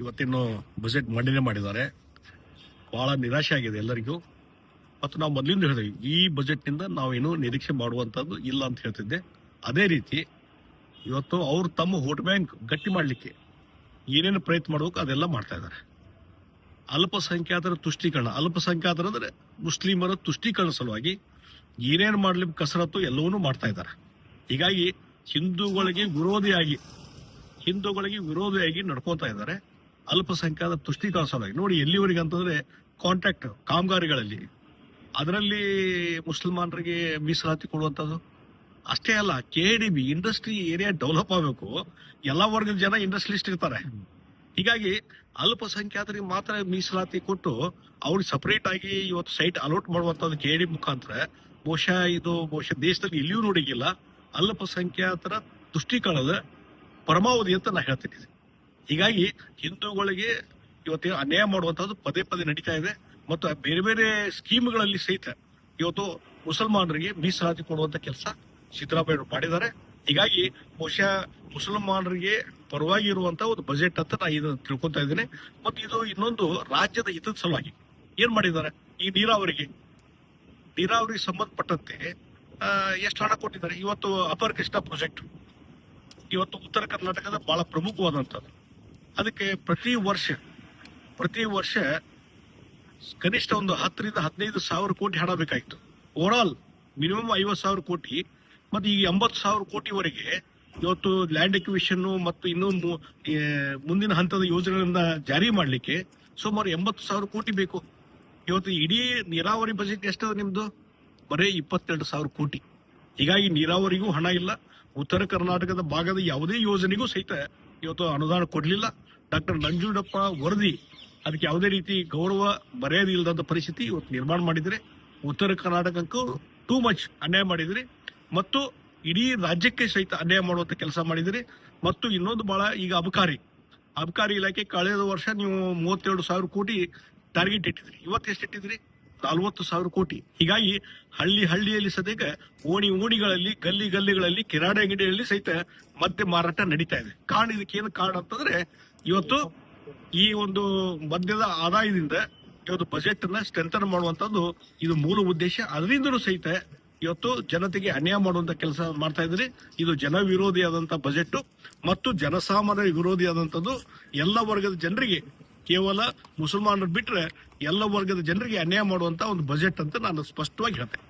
ಇವತ್ತಿನ್ನು budget ಮಂಡನೆ ಮಾಡಿದ್ದಾರೆ. ಬಹಳ ನಿರಾಶೆ ಆಗಿದೆ ಎಲ್ಲರಿಗೂ. ಮತ್ತು ನಾವು ಮೊದಲಿಂದ ಹೇಳಿದ್ವಿ, ಈ ಬಜೆಟ್ನಿಂದ ನಾವೇನು ನಿರೀಕ್ಷೆ ಮಾಡುವಂಥದ್ದು ಇಲ್ಲ ಅಂತ ಹೇಳ್ತಿದ್ದೆ. ಅದೇ ರೀತಿ, ಇವತ್ತು ಅವರು ತಮ್ಮ ವೋಟ್ ಬ್ಯಾಂಕ್ ಗಟ್ಟಿ ಮಾಡಲಿಕ್ಕೆ ಏನೇನು ಪ್ರಯತ್ನ ಮಾಡಬೇಕು ಅದೆಲ್ಲ ಮಾಡ್ತಾ ಇದ್ದಾರೆ. ಅಲ್ಪಸಂಖ್ಯಾತರ ತುಷ್ಟೀಕರಣ, ಅಲ್ಪಸಂಖ್ಯಾತರ ಅಂದರೆ ಮುಸ್ಲಿಮರ ತುಷ್ಟೀಕರಣ ಸಲುವಾಗಿ ಏನೇನು ಮಾಡಲಿಕ್ಕೆ ಕಸರತ್ತು ಎಲ್ಲವನ್ನೂ ಮಾಡ್ತಾ ಇದ್ದಾರೆ. ಹೀಗಾಗಿ ಹಿಂದೂಗಳಿಗೆ ವಿರೋಧಿಯಾಗಿ ಹಿಂದೂಗಳಿಗೆ ವಿರೋಧಿಯಾಗಿ ನಡ್ಕೋತಾ ಇದ್ದಾರೆ. ಅಲ್ಪಸಂಖ್ಯಾತ ತುಷ್ಟೀಕರಣ ನೋಡಿ ಎಲ್ಲಿವರೆಗೆ ಅಂತಂದ್ರೆ ಕಾಂಟ್ರಾಕ್ಟ್ ಕಾಮಗಾರಿಗಳಲ್ಲಿ. ಅದರಲ್ಲಿ ಮುಸಲ್ಮಾನರಿಗೆ ಮೀಸಲಾತಿ ಕೊಡುವಂಥದ್ದು ಅಷ್ಟೇ ಅಲ್ಲ K D B industry area develop ಆಗಬೇಕು. ಎಲ್ಲ ವರ್ಗದ ಜನ ಇಂಡಸ್ಟ್ರಿಲಿಸ್ಟ್ ಇರ್ತಾರೆ. ಹೀಗಾಗಿ ಅಲ್ಪಸಂಖ್ಯಾತರಿಗೆ ಮಾತ್ರ ಮೀಸಲಾತಿ ಕೊಟ್ಟು ಅವ್ರಿಗೆ ಸಪರೇಟ್ ಆಗಿ ಇವತ್ತು ಸೈಟ್ ಅಲೋಟ್ ಮಾಡುವಂತದ್ದು ಕೆ ಡಿ ಮುಖಾಂತರ. ಬಹುಶಃ ಇದು, ಬಹುಶಃ ದೇಶದಲ್ಲಿ ಎಲ್ಲಿಯೂ ನೋಡಿಗಿಲ್ಲ ಅಲ್ಪಸಂಖ್ಯಾತರ ತುಷ್ಟೀಕರಣದ ಪರಮಾವಧಿ ಅಂತ ನಾ ಹೇಳ್ತೀನಿ ಹೀಗಾಗಿ ಹಿಂದೂಗಳಿಗೆ ಇವತ್ತು ಅನ್ಯಾಯ ಮಾಡುವಂತದ್ದು ಪದೇ ಪದೇ ನಡೀತಾ ಇದೆ ಮತ್ತು ಬೇರೆ ಬೇರೆ ಸ್ಕೀಮ್ಗಳಲ್ಲಿ ಸಹಿತ ಇವತ್ತು ಮುಸಲ್ಮಾನರಿಗೆ ಮೀಸಲಾತಿ ಕೊಡುವಂತ ಕೆಲಸ ಸಿದ್ದರಾಮಯ್ಯ ಮಾಡಿದ್ದಾರೆ. ಹೀಗಾಗಿ ಬಹುಶಃ ಮುಸಲ್ಮಾನರಿಗೆ ಪರವಾಗಿ ಇರುವಂತ ಒಂದು ಬಜೆಟ್ ಅಂತ ನಾ ಇದನ್ನು ತಿಳ್ಕೊತಾ ಇದ್ದೇನೆ. ಮತ್ತು ಇದು ಇನ್ನೊಂದು ರಾಜ್ಯದ ಹಿತದ ಸಲುವಾಗಿ ಏನ್ ಮಾಡಿದ್ದಾರೆ? ಈ ನೀರಾವರಿಗೆ. ನೀರಾವರಿಗೆ ಸಂಬಂಧಪಟ್ಟಂತೆ ಎಷ್ಟು ಹಣ ಕೊಟ್ಟಿದ್ದಾರೆ? ಇವತ್ತು ಅಪರ್ ಕೃಷ್ಣ ಪ್ರಾಜೆಕ್ಟ್ ಇವತ್ತು ಉತ್ತರ ಕರ್ನಾಟಕದ ಬಹಳ ಪ್ರಮುಖವಾದಂಥದ್ದು ಅದಕ್ಕೆ ಪ್ರತಿ ವರ್ಷ ಪ್ರತಿ ವರ್ಷ ಕನಿಷ್ಠ ಒಂದು ಹತ್ತರಿಂದ ಹದಿನೈದು ಸಾವಿರ ಕೋಟಿ ಹಣ ಬೇಕಾಗಿತ್ತು. ಓವರ್ ಆಲ್ ಮಿನಿಮಮ್ ಐವತ್ತು ಸಾವಿರ ಕೋಟಿ, ಮತ್ತು ಈ ಎಂಬತ್ತು ಸಾವಿರ ಕೋಟಿವರೆಗೆ ಇವತ್ತು ಲ್ಯಾಂಡ್ ಎಕ್ವಿಷನ್ ಮತ್ತು ಇನ್ನೊಂದು ಮುಂದಿನ ಹಂತದ ಯೋಜನೆಗಳನ್ನ ಜಾರಿ ಮಾಡಲಿಕ್ಕೆ ಸುಮಾರು ಎಂಬತ್ತು ಸಾವಿರ ಕೋಟಿ ಬೇಕು. ಇವತ್ತು ಇಡೀ ನೀರಾವರಿ ಬಜೆಟ್ ಎಷ್ಟದ ನಿಮ್ಮದು ಬರೇ ಇಪ್ಪತ್ತೆರಡು ಸಾವಿರ ಕೋಟಿ. ಹೀಗಾಗಿ ನೀರಾವರಿಗೂ ಹಣ ಇಲ್ಲ. ಉತ್ತರ ಕರ್ನಾಟಕದ ಭಾಗದ ಯಾವುದೇ ಯೋಜನೆಗೂ ಸಹಿತ ಇವತ್ತು ಅನುದಾನ ಕೊಡಲಿಲ್ಲ. ಡಾಕ್ಟರ್ ನಂಜುಂಡಪ್ಪ ವರದಿ, ಅದಕ್ಕೆ ಯಾವುದೇ ರೀತಿ ಗೌರವ ಮರ್ಯಾದೆ ಇಲ್ಲದಂತ ಪರಿಸ್ಥಿತಿ ಇವತ್ತು ನಿರ್ಮಾಣ ಮಾಡಿದ್ರೆ, ಉತ್ತರ ಕರ್ನಾಟಕಕ್ಕೂ ಟೂ ಮಚ್ ಅನ್ಯಾಯ ಮಾಡಿದ್ರಿ, ಮತ್ತು ಇಡೀ ರಾಜ್ಯಕ್ಕೆ ಸಹಿತ ಅನ್ಯಾಯ ಮಾಡುವಂತ ಕೆಲಸ ಮಾಡಿದಿರಿ, ಮತ್ತು ಇನ್ನೊಂದು ಬಹಳ ಈಗ ಅಬಕಾರಿ. ಅಬಕಾರಿ ಇಲಾಖೆ ಕಳೆದ ವರ್ಷ ನೀವು ಮೂವತ್ತೆರಡು ಸಾವಿರ ಕೋಟಿ ಟಾರ್ಗೆಟ್ ಇಟ್ಟಿದ್ರಿ. ಇವತ್ತು ಎಷ್ಟು ಇಟ್ಟಿದ್ರಿ? ನಲ್ವತ್ತು ಸಾವಿರ ಕೋಟಿ. ಹೀಗಾಗಿ ಹಳ್ಳಿ ಹಳ್ಳಿಯಲ್ಲಿ ಸದ್ಯಕ್ಕೆ ಓಣಿ ಓಣಿಗಳಲ್ಲಿ, ಗಲ್ಲಿ ಗಲ್ಲಿಗಳಲ್ಲಿ, ಕಿರಾಣಿ ಅಂಗಡಿಯಲ್ಲಿ ಸಹಿತ ಮತ್ತೆ ಮಾರಾಟ ನಡೀತಾ ಇದೆ. ಕಾರಣ ಏನು ಕಾರಣ ಅಂತಂದ್ರೆ ಇವತ್ತು ಈ ಒಂದು ಮದ್ಯದ ಆದಾಯದಿಂದ ಇವತ್ತು ಬಜೆಟ್ ಅನ್ನ ಸ್ಟ್ರೆಂಥನ್ ಮಾಡುವಂತದ್ದು ಇದು ಮೂಲ ಉದ್ದೇಶ. ಅದರಿಂದಲೂ ಸಹಿತ ಇವತ್ತು ಜನತೆಗೆ ಅನ್ಯಾಯ ಮಾಡುವಂತ ಕೆಲಸ ಮಾಡ್ತಾ ಇದ್ರಿ ಇದು ಜನ ವಿರೋಧಿಯಾದಂತ ಬಜೆಟ್ ಮತ್ತು ಜನಸಾಮಾನ್ಯ ವಿರೋಧಿ ಆದಂತದ್ದು ಎಲ್ಲ ವರ್ಗದ ಜನರಿಗೆ, ಕೇವಲ ಮುಸಲ್ಮಾನರು ಬಿಟ್ರೆ ಎಲ್ಲ ವರ್ಗದ ಜನರಿಗೆ ಅನ್ಯಾಯ ಮಾಡುವಂತ ಒಂದು ಬಜೆಟ್ ಅಂತ ನಾನು ಸ್ಪಷ್ಟವಾಗಿ ಹೇಳ್ತೇನೆ.